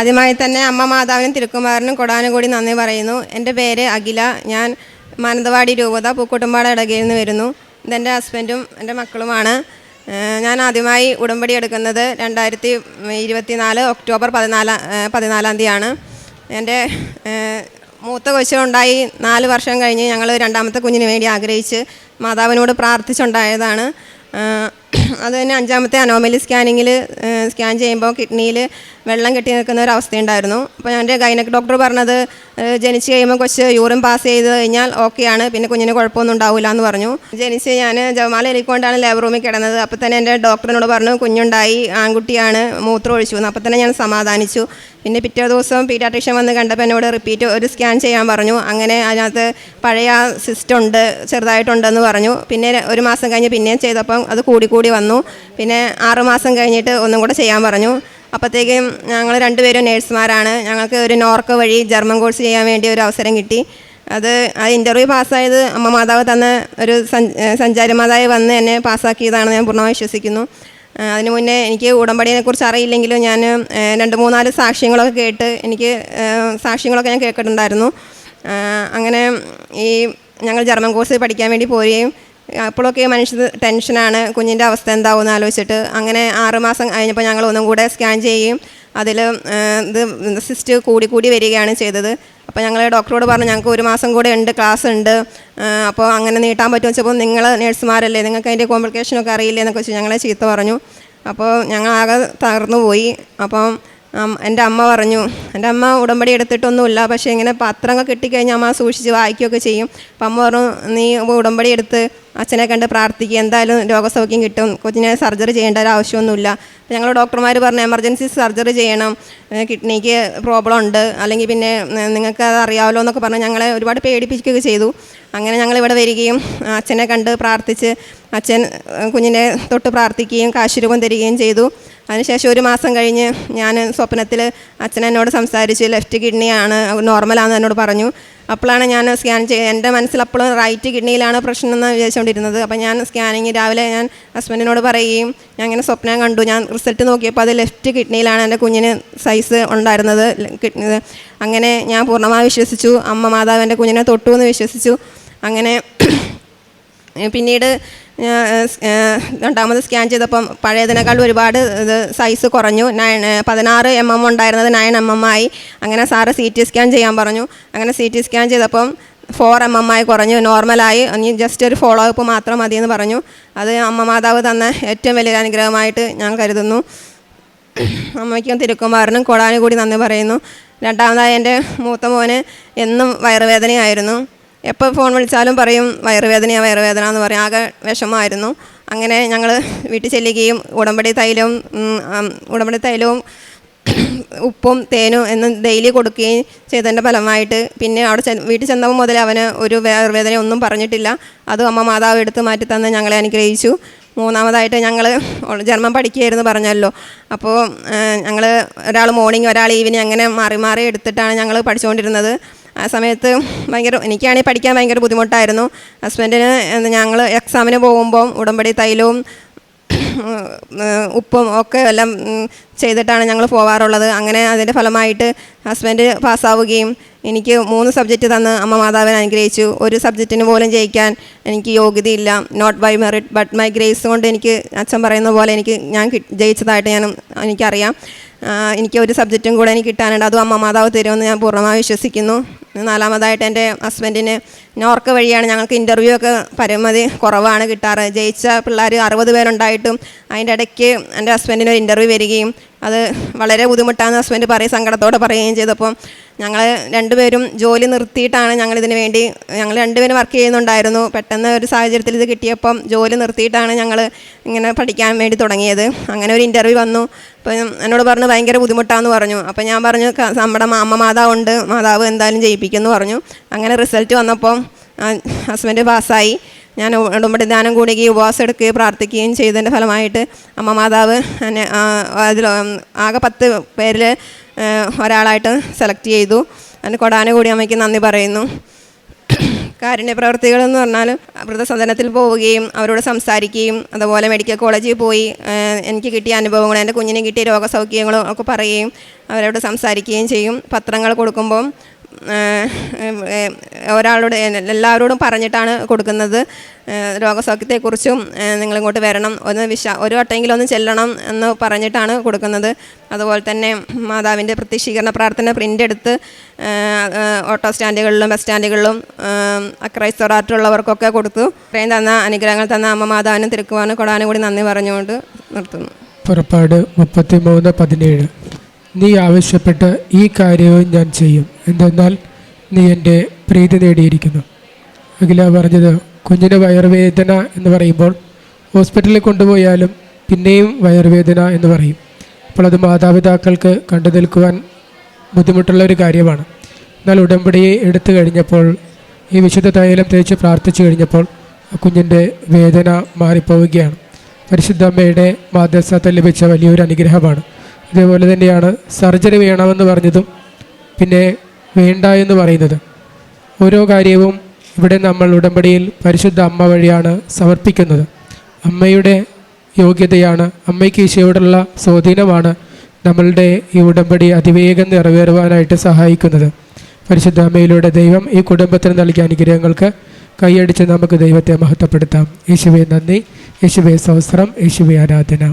ആദ്യമായി തന്നെ അമ്മ മാതാവിനും തിരുക്കുമാരനും കൊടാനും കൂടി നന്ദി പറയുന്നു. എന്റെ പേര് അഖില. ഞാൻ മാനന്തവാടി രൂപത പൂക്കോട്ടുംപാട ഇടകയിൽ നിന്ന് വരുന്നു. ഇതെന്റെ ഹസ്ബൻഡും എന്റെ മക്കളുമാണ്. ഞാൻ ആദ്യമായി ഉടമ്പടി എടുക്കുന്നത് രണ്ടായിരത്തി ഇരുപത്തി നാല് ഒക്ടോബർ പതിനാലാം പതിനാലാം തീയതിയാണ്. എന്റെ മൂത്ത കൊച്ചുണ്ടായി നാല് വർഷം കഴിഞ്ഞ് ഞങ്ങൾ രണ്ടാമത്തെ കുഞ്ഞിന് വേണ്ടി ആഗ്രഹിച്ച് മാതാവിനോട് പ്രാർത്ഥിച്ചുണ്ടായതാണ്. അത് തന്നെ അഞ്ചാമത്തെ അനോമലി സ്കാനിങ്ങിൽ സ്കാൻ ചെയ്യുമ്പോൾ കിഡ്നിയിൽ വെള്ളം കെട്ടി നിൽക്കുന്ന ഒരു അവസ്ഥയുണ്ടായിരുന്നു. അപ്പോൾ എന്റെ ഗൈനക് ഡോക്ടർ പറഞ്ഞത് ജനിച്ച് കഴിയുമ്പോൾ കുറച്ച് യൂറിൻ പാസ് ചെയ്ത് കഴിഞ്ഞാൽ ഓക്കെയാണ് പിന്നെ കുഞ്ഞിന് കുഴപ്പമൊന്നും ഉണ്ടാവില്ല എന്ന് പറഞ്ഞു. ജനിച്ച് ഞാൻ ജവമാല എലിക്കൊണ്ടാണ് ലേബർ റൂമിൽ കിടന്നത്. അപ്പോൾ തന്നെ എന്റെ ഡോക്ടറിനോട് പറഞ്ഞു കുഞ്ഞുണ്ടായി ആൺകുട്ടിയാണ് മൂത്രം ഒഴിച്ചു എന്ന്. അപ്പോൾ തന്നെ ഞാൻ സമാധാനിച്ചു. പിന്നെ പിറ്റേ ദിവസം പീഡിയാട്രീഷ്യൻ വന്ന് കണ്ടപ്പോൾ എന്നോട് റിപ്പീറ്റ് ഒരു സ്കാൻ ചെയ്യാൻ പറഞ്ഞു. അങ്ങനെ അതിനകത്ത് പഴയ സിസ്റ്റം ഉണ്ട് ചെറുതായിട്ടുണ്ടെന്ന് പറഞ്ഞു. പിന്നെ ഒരു മാസം കഴിഞ്ഞ് പിന്നെയും ചെയ്തപ്പം അത് കൂടി കൂടി വന്നു. പിന്നെ ആറുമാസം കഴിഞ്ഞിട്ട് ഒന്നും കൂടെ ചെയ്യാൻ പറഞ്ഞു. അപ്പോഴത്തേക്കും ഞങ്ങൾ രണ്ടുപേരും നേഴ്സുമാരാണ്. ഞങ്ങൾക്ക് ഒരു നോർക്ക് വഴി ജർമ്മൻ കോഴ്സ് ചെയ്യാൻ വേണ്ടി ഒരു അവസരം കിട്ടി. അത് ആ ഇന്റർവ്യൂ പാസ്സായത് അമ്മ മാതാവ് തന്ന ഒരു സഞ്ചാരി വന്ന് എന്നെ പാസ്സാക്കിയതാണ് ഞാൻ പൂർണമായി വിശ്വസിക്കുന്നു. അതിന് മുന്നേ എനിക്ക് ഉടമ്പടിയെ കുറിച്ച് അറിയില്ലെങ്കിലും ഞാൻ രണ്ട് മൂന്നാൽ സാക്ഷ്യങ്ങളൊക്കെ കേട്ട് എനിക്ക് സാക്ഷ്യങ്ങളൊക്കെ ഞാൻ കേൾക്കിട്ടുണ്ടായിരുന്നു ആ, അങ്ങനെ ഈ ഞങ്ങൾ ജർമ്മൻ കോഴ്സ് പഠിക്കാൻ വേണ്ടി പോവുകയും അപ്പോഴൊക്കെ മനുഷ്യ ടെൻഷനാണ് കുഞ്ഞിന്റെ അവസ്ഥ എന്താവും ആലോചിച്ചിട്ട് അങ്ങനെ ആറുമാസം കഴിഞ്ഞപ്പോൾ ഞങ്ങൾ ഒന്നും കൂടെ സ്കാൻ ചെയ്യുകയും അതിൽ ഇത് സിസ്റ്റ് കൂടി കൂടി വരികയാണ് ചെയ്തത്. അപ്പോൾ ഞങ്ങൾ ഡോക്ടറോട് പറഞ്ഞു ഞങ്ങൾക്ക് ഒരു മാസം കൂടെ ഉണ്ട് ക്ലാസ് ഉണ്ട്. അപ്പോൾ അങ്ങനെ നീട്ടാൻ പറ്റുമെന്ന് വെച്ചപ്പോൾ നിങ്ങൾ നേഴ്സുമാരല്ലേ നിങ്ങൾക്ക് അതിന്റെ കോംപ്ലിക്കേഷനൊക്കെ അറിയില്ലേ? എന്നൊക്കെ വെച്ച് ഞങ്ങളെ ചീത്ത പറഞ്ഞു. അപ്പോൾ ഞങ്ങൾ ആകെ തകർന്നു പോയി. അപ്പം എന്റെ അമ്മ പറഞ്ഞു എന്റെ അമ്മ ഉടമ്പടി എടുത്തിട്ടൊന്നുമില്ല പക്ഷേ ഇങ്ങനെ പത്രങ്ങൾ കിട്ടിക്കഴിഞ്ഞാൽ അമ്മ സൂക്ഷിച്ച് വായിക്കുകയൊക്കെ ചെയ്യും. അപ്പം അമ്മ പറഞ്ഞു നീ ഉടമ്പടി എടുത്ത് അച്ഛനെ കണ്ട് പ്രാർത്ഥിക്കുക. എന്തായാലും രോഗസൗഖ്യം കിട്ടും. കൊച്ചിനെ സർജറി ചെയ്യേണ്ട ഒരു ആവശ്യമൊന്നുമില്ല. അപ്പം ഞങ്ങൾ ഡോക്ടർമാർ പറഞ്ഞു എമർജൻസി സർജറി ചെയ്യണം. കിഡ്നിക്ക് പ്രോബ്ലം ഉണ്ട്. അല്ലെങ്കിൽ പിന്നെ നിങ്ങൾക്ക് അത് അറിയാമല്ലോ എന്നൊക്കെ പറഞ്ഞ് ഞങ്ങളെ ഒരുപാട് പേടിപ്പിക്കുകയൊക്കെ ചെയ്തു. അങ്ങനെ ഞങ്ങൾ ഇവിടെ വരികയും അച്ഛനെ കണ്ട് പ്രാർത്ഥിച്ച് അച്ഛൻ കുഞ്ഞിനെ തൊട്ട് പ്രാർത്ഥിക്കുകയും കാശുരൂപം തരികയും ചെയ്തു. അതിനുശേഷം ഒരു മാസം കഴിഞ്ഞ് ഞാൻ സ്വപ്നത്തിൽ അച്ഛൻ എന്നോട് സംസാരിച്ച് ലെഫ്റ്റ് കിഡ്നിയാണ് നോർമലാണെന്ന് എന്നോട് പറഞ്ഞു. അപ്പോഴാണ് ഞാൻ സ്കാൻ ചെയ്ത് എന്റെ മനസ്സിൽ അപ്പോഴും റൈറ്റ് കിഡ്നിയിലാണ് പ്രശ്നം എന്ന് വിചാരിച്ചുകൊണ്ടിരുന്നത്. അപ്പം ഞാൻ സ്കാനിങ് രാവിലെ ഞാൻ ഹസ്ബൻഡിനോട് പറയുകയും ഞാൻ ഇങ്ങനെ സ്വപ്നം കണ്ടു. ഞാൻ റിസൾട്ട് നോക്കിയപ്പോൾ അത് ലെഫ്റ്റ് കിഡ്നിയിലാണ് എന്റെ കുഞ്ഞിന് സൈസ് ഉണ്ടായിരുന്നത് കിഡ്നി അങ്ങനെ ഞാൻ പൂർണമായി വിശ്വസിച്ചു. അമ്മ മാതാവ് എന്റെ കുഞ്ഞിനെ തൊട്ടു എന്ന് വിശ്വസിച്ചു. അങ്ങനെ പിന്നീട് രണ്ടാമത് സ്കാൻ ചെയ്തപ്പം പഴയതിനേക്കാൾ ഒരുപാട് ഇത് സൈസ് കുറഞ്ഞു. നയൻ പതിനാറ് എം എം ഉണ്ടായിരുന്നത് നയൻ എം എം ആയി. അങ്ങനെ സാറ് സി ടി സ്കാൻ ചെയ്യാൻ പറഞ്ഞു. അങ്ങനെ സി ടി സ്കാൻ ചെയ്തപ്പം ഫോർ എം എം ആയി കുറഞ്ഞു. നോർമലായി ഇനി ജസ്റ്റ് ഒരു ഫോളോ അപ്പ് മാത്രം മതിയെന്ന് പറഞ്ഞു. അത് അമ്മ മാതാവ് തന്ന ഏറ്റവും വലിയൊരു അനുഗ്രഹമായിട്ട് ഞാൻ കരുതുന്നു. അമ്മയ്ക്കും തിരുക്കുമാറിനും കൊടാനും കൂടി നന്ദി പറയുന്നു. രണ്ടാമതായി എന്റെ മൂത്ത മോന് എന്നും വയറുവേദനയായിരുന്നു. എപ്പോൾ ഫോൺ വിളിച്ചാലും പറയും വയറുവേദനയാണ് വയറുവേദന എന്ന് പറയും. ആകെ വിഷമമായിരുന്നു. അങ്ങനെ ഞങ്ങൾ വീട്ടിൽ ചെല്ലുകയും ഉടമ്പടി തൈലവും ഉടമ്പടി തൈലവും ഉപ്പും തേനും എന്നും ഡെയിലി കൊടുക്കുകയും ചെയ്തതിന്റെ ഫലമായിട്ട് പിന്നെ അവിടെ ചെ വീട്ടിൽ ചെന്നപ്പോൾ മുതൽ അവന് ഒരു വേദന ഒന്നും പറഞ്ഞിട്ടില്ല. അതും അമ്മ മാതാവ് എടുത്ത് മാറ്റി തന്ന് ഞങ്ങളെ അനുഗ്രഹിച്ചു. മൂന്നാമതായിട്ട് ഞങ്ങൾ ജർമ്മൻ പഠിക്കുകയായിരുന്നു പറഞ്ഞല്ലോ. അപ്പോൾ ഞങ്ങൾ ഒരാൾ മോർണിംഗ് ഒരാൾ ഈവനിങ് അങ്ങനെ മാറി മാറി എടുത്തിട്ടാണ് ഞങ്ങൾ പഠിച്ചുകൊണ്ടിരുന്നത്. ആ സമയത്ത് ഭയങ്കര എനിക്കാണെങ്കിൽ പഠിക്കാൻ ഭയങ്കര ബുദ്ധിമുട്ടായിരുന്നു. ഹസ്ബൻഡിന് ഞങ്ങൾ എക്സാമിന് പോകുമ്പോൾ ഉടമ്പടി തൈലവും ഉപ്പും ഒക്കെ എല്ലാം ചെയ്തിട്ടാണ് ഞങ്ങൾ പോവാറുള്ളത്. അങ്ങനെ അതിന്റെ ഫലമായിട്ട് ഹസ്ബൻഡ് പാസ്സാവുകയും എനിക്ക് മൂന്ന് സബ്ജക്റ്റ് തന്ന് അമ്മ മാതാവിനെ അനുഗ്രഹിച്ചു. ഒരു സബ്ജക്റ്റിന് പോലും ജയിക്കാൻ എനിക്ക് യോഗ്യതയില്ല. Not by merit but my grace കൊണ്ട് എനിക്ക് അച്ഛൻ പറയുന്ന പോലെ എനിക്ക് ഞാൻ ജയിച്ചതായിട്ട് ഞാൻ എനിക്കറിയാം. എനിക്ക് ഒരു സബ്ജക്റ്റും കൂടെ എനിക്ക് കിട്ടാനുണ്ട്. അതും അമ്മ മാതാവ് തരുമെന്ന് ഞാൻ പൂർണമായി വിശ്വസിക്കുന്നു. നാലാമതായിട്ട് എന്റെ ഹസ്ബൻഡിന് നോർക്ക് വഴിയാണ് ഞങ്ങൾക്ക് ഇന്റർവ്യൂ ഒക്കെ പരമാവധി കുറവാണ് കിട്ടാറ്. ജയിച്ച പിള്ളേർ അറുപത് പേരുണ്ടായിട്ടും അതിന്റെ ഇടയ്ക്ക് എന്റെ ഹസ്ബൻഡിന് ഒരു ഇന്റർവ്യൂ വരികയും അത് വളരെ ബുദ്ധിമുട്ടാന്ന് ഹസ്ബൻഡ് പറയും സങ്കടത്തോടെ പറയുകയും ചെയ്തപ്പം ഞങ്ങൾ രണ്ടുപേരും ജോലി നിർത്തിയിട്ടാണ് ഞങ്ങൾ ഇതിന് വേണ്ടി ഞങ്ങൾ രണ്ടുപേരും വർക്ക് ചെയ്യുന്നുണ്ടായിരുന്നു. പെട്ടെന്ന് ഒരു സാഹചര്യത്തിൽ ഇത് കിട്ടിയപ്പം ജോലി നിർത്തിയിട്ടാണ് ഞങ്ങൾ ഇങ്ങനെ പഠിക്കാൻ വേണ്ടി തുടങ്ങിയത്. അങ്ങനെ ഒരു ഇന്റർവ്യൂ വന്നു. അപ്പം എന്നോട് പറഞ്ഞു ഭയങ്കര ബുദ്ധിമുട്ടാന്ന് പറഞ്ഞു. അപ്പം ഞാൻ പറഞ്ഞു നമ്മുടെ മാമ മാതാവ് ഉണ്ട് മാതാവ് എന്തായാലും ജയിപ്പിക്കുമെന്ന് പറഞ്ഞു. അങ്ങനെ റിസൾട്ട് വന്നപ്പം ഹസ്ബൻഡ് പാസ്സായി ഞാൻ ഉടമ്പടി ദാനം കൂടുകയും ഉപവാസം എടുക്കുകയും പ്രാർത്ഥിക്കുകയും ചെയ്തതിന്റെ ഫലമായിട്ട് അമ്മ മാതാവ് എന്നെ അതിൽ ആകെ പത്ത് പേരിൽ ഒരാളായിട്ട് സെലക്ട് ചെയ്തു. അതിന് കൊടാന കൂടി അമ്മയ്ക്ക് നന്ദി പറയുന്നു. കാരുണ്യ പ്രവർത്തികളെന്ന് പറഞ്ഞാൽ വൃദ്ധസദനത്തിൽ പോവുകയും അവരോട് സംസാരിക്കുകയും അതുപോലെ മെഡിക്കൽ കോളേജിൽ പോയി എനിക്ക് കിട്ടിയ അനുഭവങ്ങളും എന്റെ കുഞ്ഞിന് കിട്ടിയ രോഗസൗഖ്യങ്ങളും ഒക്കെ പറയുകയും അവരോട് സംസാരിക്കുകയും ചെയ്യും. പത്രങ്ങൾ കൊടുക്കുമ്പം ഒരാളോട് എല്ലാവരോടും പറഞ്ഞിട്ടാണ് കൊടുക്കുന്നത്. രോഗസൗഖ്യത്തെക്കുറിച്ചും നിങ്ങളിങ്ങോട്ട് വരണം. ഒന്ന് വിശ ഒരു വട്ടമെങ്കിലും ഒന്ന് ചെല്ലണം എന്ന് പറഞ്ഞിട്ടാണ് കൊടുക്കുന്നത്. അതുപോലെ തന്നെ മാതാവിന്റെ പ്രത്യക്ഷീകരണ പ്രാർത്ഥന പ്രിന്റ് എടുത്ത് ഓട്ടോ സ്റ്റാൻഡുകളിലും ബസ് സ്റ്റാൻഡുകളിലും അക്രൈസ്തോറാറ്റുള്ളവർക്കൊക്കെ കൊടുത്തു. ഇത്രയും തന്ന അനുഗ്രഹങ്ങൾ തന്ന അമ്മ മാതാവിനും തിരുക്കുവാനും കൊടാനും കൂടി നന്ദി പറഞ്ഞുകൊണ്ട് നിർത്തുന്നു. പുറപ്പാട് മുപ്പത്തി മൂന്ന് പതിനേഴ്. നീ ആവശ്യപ്പെട്ട ഈ കാര്യവും ഞാൻ ചെയ്യും. എന്തെന്നാൽ നീ എന്റെ പ്രീതി നേടിയിരിക്കുന്നു. അഖില പറഞ്ഞത് കുഞ്ഞിന് വയറുവേദന എന്ന് പറയുമ്പോൾ ഹോസ്പിറ്റലിൽ കൊണ്ടുപോയാലും പിന്നെയും വയറുവേദന എന്ന് പറയും. അപ്പോൾ അത് മാതാപിതാക്കൾക്ക് കണ്ടു നിൽക്കുവാൻ ബുദ്ധിമുട്ടുള്ള ഒരു കാര്യമാണ്. എന്നാൽ ഉടമ്പടിയെ എടുത്തു കഴിഞ്ഞപ്പോൾ ഈ വിശുദ്ധ തൈലം തേച്ച് പ്രാർത്ഥിച്ചു കഴിഞ്ഞപ്പോൾ കുഞ്ഞിന്റെ വേദന മാറിപ്പോവുകയാണ്. പരിശുദ്ധ അമ്മയുടെ മാധ്യസ്ഥത്തിൽ ലഭിച്ച വലിയൊരു അനുഗ്രഹമാണ്. അതേപോലെ തന്നെയാണ് സർജറി വേണമെന്ന് പറഞ്ഞതും പിന്നെ വേണ്ട എന്ന് പറയുന്നത്. ഓരോ കാര്യവും ഇവിടെ നമ്മൾ ഉടമ്പടിയിൽ പരിശുദ്ധ അമ്മ വഴിയാണ് സമർപ്പിക്കുന്നത്. അമ്മയുടെ യോഗ്യതയാണ് അമ്മയ്ക്ക് ഈശോയോടുള്ള സ്വാധീനമാണ് നമ്മളുടെ ഈ ഉടമ്പടി അതിവേഗം നിറവേറുവാനായിട്ട് സഹായിക്കുന്നത്. പരിശുദ്ധ അമ്മയിലൂടെ ദൈവം ഈ കുടുംബത്തിന് നൽകിയ അനുഗ്രഹങ്ങൾക്ക് കൈയടിച്ച് നമുക്ക് ദൈവത്തെ മഹത്വപ്പെടുത്താം. യേശുവെ നന്ദി യേശുവെ സഹസ്രം യേശുവെ ആരാധന.